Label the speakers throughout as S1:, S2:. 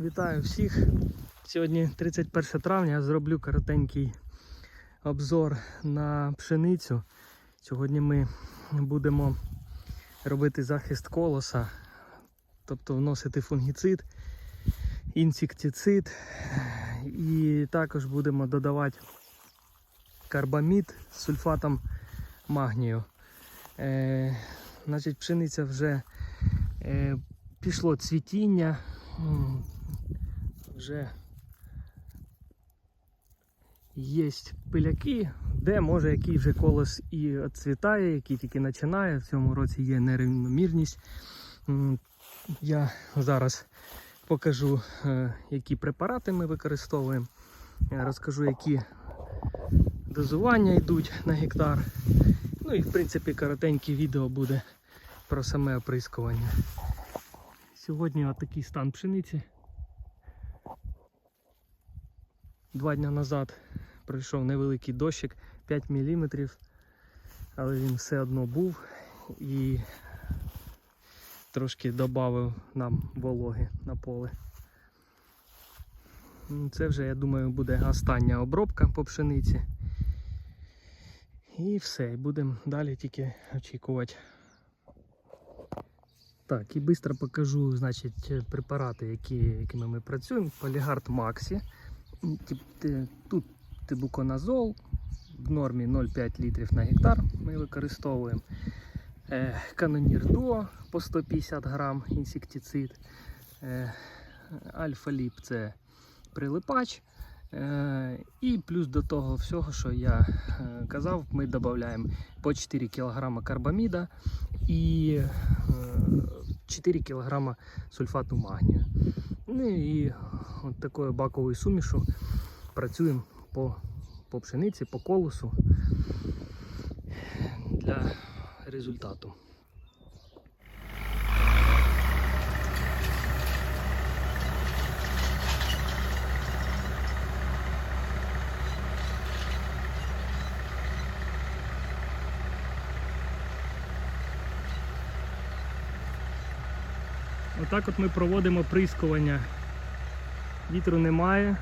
S1: Вітаю всіх. Сьогодні 31 травня. Я зроблю коротенький обзор на пшеницю. Сьогодні ми будемо робити захист колоса, тобто вносити фунгіцид, інсектицид і також будемо додавати карбамід з сульфатом магнію. Е, значить, пшениця вже е, пішло цвітіння. Вже є пиляки, де може який вже колос і відцвітає, який тільки починає. В цьому році є нерівномірність. Я зараз покажу, е, які препарати ми використовуємо. Я розкажу, які дозування йдуть на гектар. Ну і в принципі коротеньке відео буде про саме оприскування. Сьогодні отакий стан пшениці. Два дні назад пройшов невеликий дощик 5 мм, але він все одно був і трошки додав нам вологи на поле. Це вже, я думаю, буде остання обробка по пшениці. І все, будемо далі тільки очікувати. Так, і швидко покажу значить, препарати, які, якими ми працюємо. Полігард Максі. Тут тибуконазол в нормі 0,5 літрів на гектар ми використовуємо. Е, Канонір Дуо по 150 грам інсектицид. Е, Альфа-ліп це прилипач. Е, І плюс до того всього, що я казав, ми додаємо по 4 кг карбаміда і е, 4 кг сульфату магнію. Ну і от такою баковою сумішу працюємо по, по пшениці, по колосу для результату. Отак от ми проводимо прискування. Вітру немає.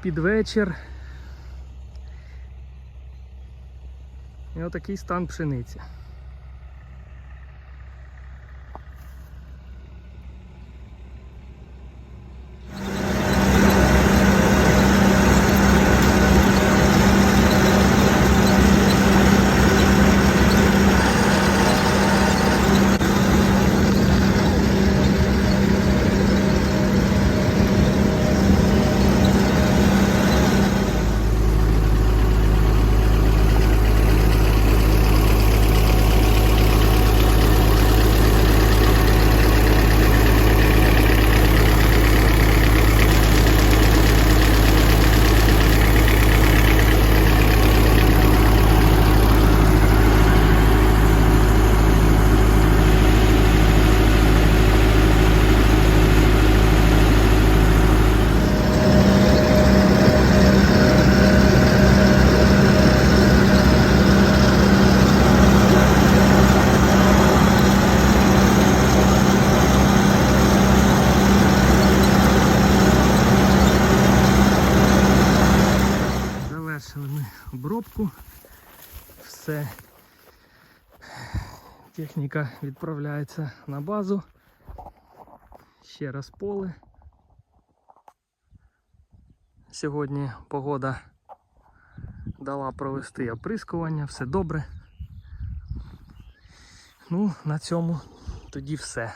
S1: Під вечір. І отакий стан пшениці. Завершили ми обробку. Все. Техніка відправляється на базу. Ще раз поле. Сьогодні погода дала провести оприскування, все добре. Ну, на цьому тоді все.